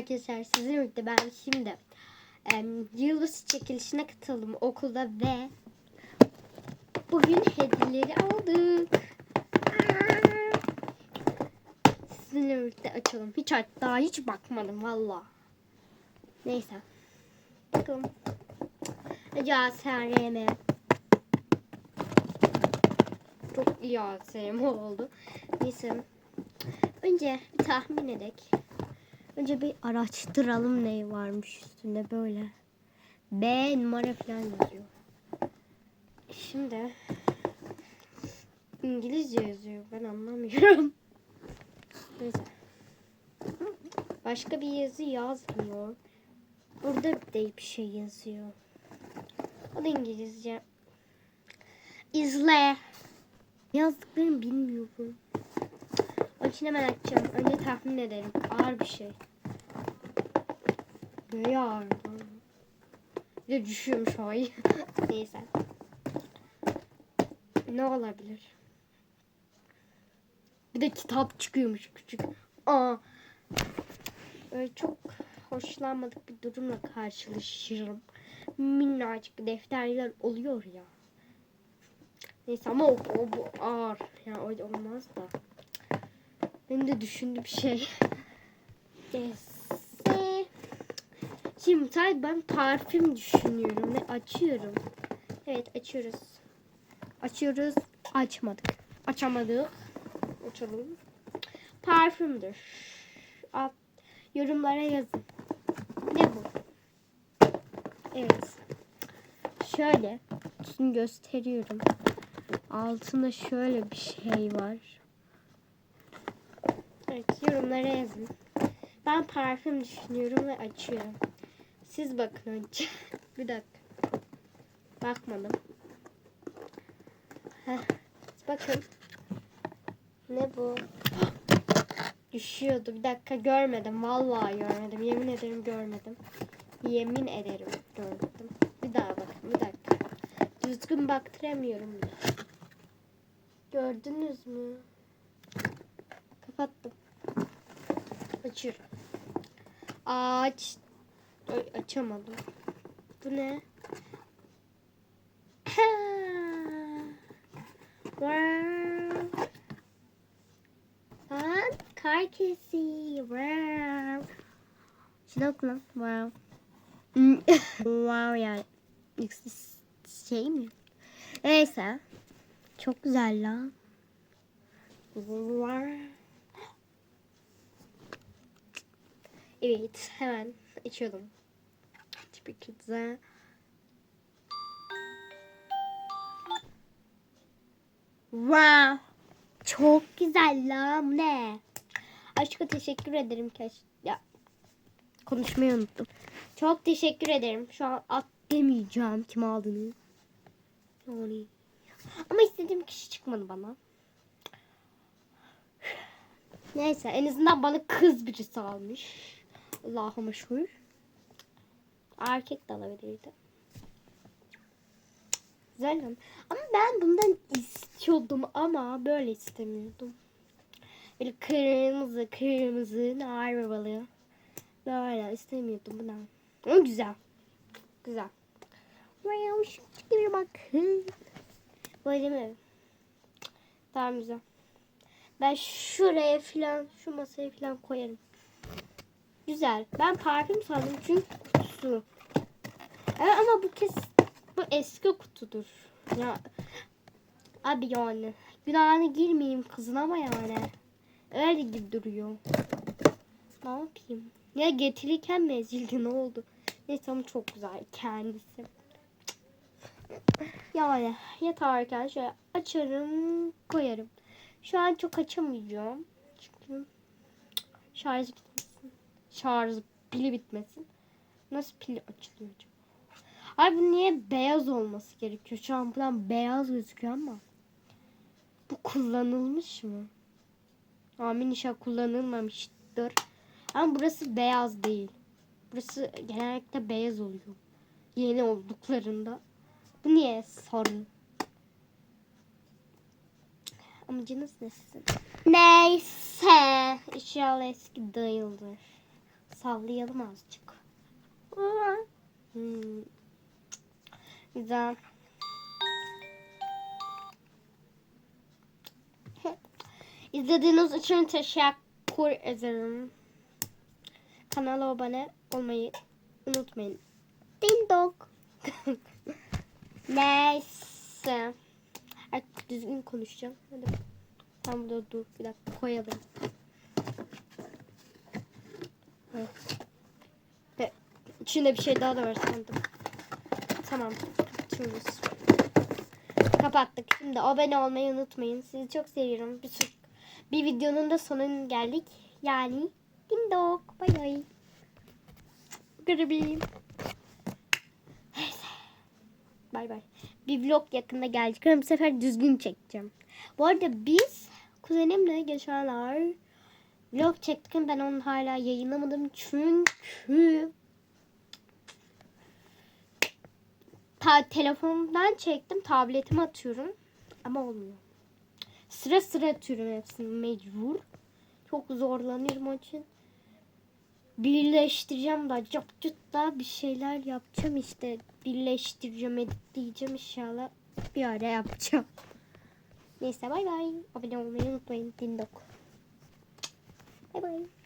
Arkadaşlar sizinle birlikte ben şimdi em, yıldız çekilişine katıldım okulda ve bugün hediyeleri aldık. Sizinle birlikte açalım. Hiç daha hiç bakmadım valla. Neyse. Bakalım. SRM. Çok iyi SRM oldu. Neyse. Önce bir tahmin edek. Önce bir araştıralım ne varmış üstünde böyle. B numara falan yazıyor. Şimdi İngilizce yazıyor. Ben anlamıyorum. Neyse. Başka bir yazı yazmıyor. Burada de bir şey yazıyor. O da İngilizce. İzle. Yazdıklarını bilmiyorum. Onun için hemen açacağım. Önce tahmin edelim. Ağır bir şey. Ne ağır? Bir de düşüyormuş havayı. Neyse. Ne olabilir? Bir de kitap çıkıyormuş küçük. Aa. Böyle çok hoşlanmadık bir durumla karşılaşırım. Minnacık defterler oluyor ya. Neyse ama o, o bu ağır. Yani olmaz da. Benim de düşündüğüm şey. Neyse. Şimdi tabii ben parfüm düşünüyorum ve açıyorum. Evet açıyoruz. Açıyoruz. Açmadık. Açamadık. Açalım. Parfümdür. Alt, yorumlara yazın. Ne bu? Evet. Şöyle. Şimdi gösteriyorum. Altında şöyle bir şey var. Evet yorumlara yazın. Ben parfüm düşünüyorum ve açıyorum. Siz bakın önce. bir dakika. Bakmadım. Heh. Bakın. Ne bu? Düşüyordu. Bir dakika görmedim. Vallahi görmedim. Yemin ederim görmedim. Yemin ederim görmedim. Bir daha bakın. Bir dakika. Düzgün baktıramıyorum. bile. Gördünüz mü? Açıyorum. Aç. Açamadım. Bu ne? wow. Lan kar kesi. Wow. Şuna lan. Wow. Hmm. wow yani. Şey mi? Neyse. Çok güzel lan. Wow. Evet, hemen. Tabii ki de. Wow. Çok güzel ne? Aşkım teşekkür ederim keş. Ya konuşmayı unuttum. Çok teşekkür ederim. Şu an at demeyeceğim kim aldığını. Yani. Ama istediğim kişi çıkmadı bana. Neyse en azından bana kız birisi almış. Allah'ıma şükür. Erkek de alabilirdi. Güzel ama. Ben bundan istiyordum ama böyle istemiyordum. Böyle kırmızı kırmızı nar babalı. Böyle istemiyordum bundan. Ama güzel. Güzel. Wow, şu bir bakın. Böyle mi? Tamam güzel. Ben şuraya filan şu masaya filan koyarım. Güzel. Ben parfüm sandım çünkü kutusu. Evet, ama bu kez bu eski kutudur. Ya abi yani günahını girmeyeyim kızın ama yani öyle gibi duruyor. Ne yapayım? Ya getirirken mi ezildi ne oldu? Neyse ama çok güzel kendisi. Yani yatarken şöyle açarım koyarım. Şu an çok açamayacağım. Çünkü şarj bitmesin. Şarj pili bitmesin. Nasıl pili açılıyor acaba? Ay bu niye beyaz olması gerekiyor? Şu an buradan beyaz gözüküyor ama. Bu kullanılmış mı? Amin inşallah kullanılmamıştır. Ama burası beyaz değil. Burası genellikle beyaz oluyor. Yeni olduklarında. Bu niye sarı? Amacınız ne sizin? Neyse. İnşallah eski değildir. Sallayalım azıcık. Hmm. Güzel. İzlediğiniz için teşekkür ederim. Kanala abone olmayı unutmayın. Ding dong. Neyse. Artık düzgün konuşacağım. Hadi. Tam burada dur. Bir dakika koyalım. Evet. Ve içinde bir şey daha da var sandım. Tamam. Kapatıyoruz. Kapattık. Şimdi abone olmayı unutmayın. Sizi çok seviyorum. Bir, bir videonun da sonuna geldik. Yani ding dong. Bay bay. Garibim. Bay bay. Bir vlog yakında gelecek. Ama bu sefer düzgün çekeceğim. Bu arada biz kuzenimle geçen ay vlog çektik ben onu hala yayınlamadım. Çünkü ta telefondan çektim. Tabletime atıyorum. Ama olmuyor. Sıra sıra atıyorum hepsini mecbur. Çok zorlanıyorum onun için. Birleştireceğim da cıp cıt da bir şeyler yapacağım işte. Birleştireceğim, editleyeceğim inşallah. Bir ara yapacağım. Neyse bay bay. Abone olmayı unutmayın. Dindok. Bay bay.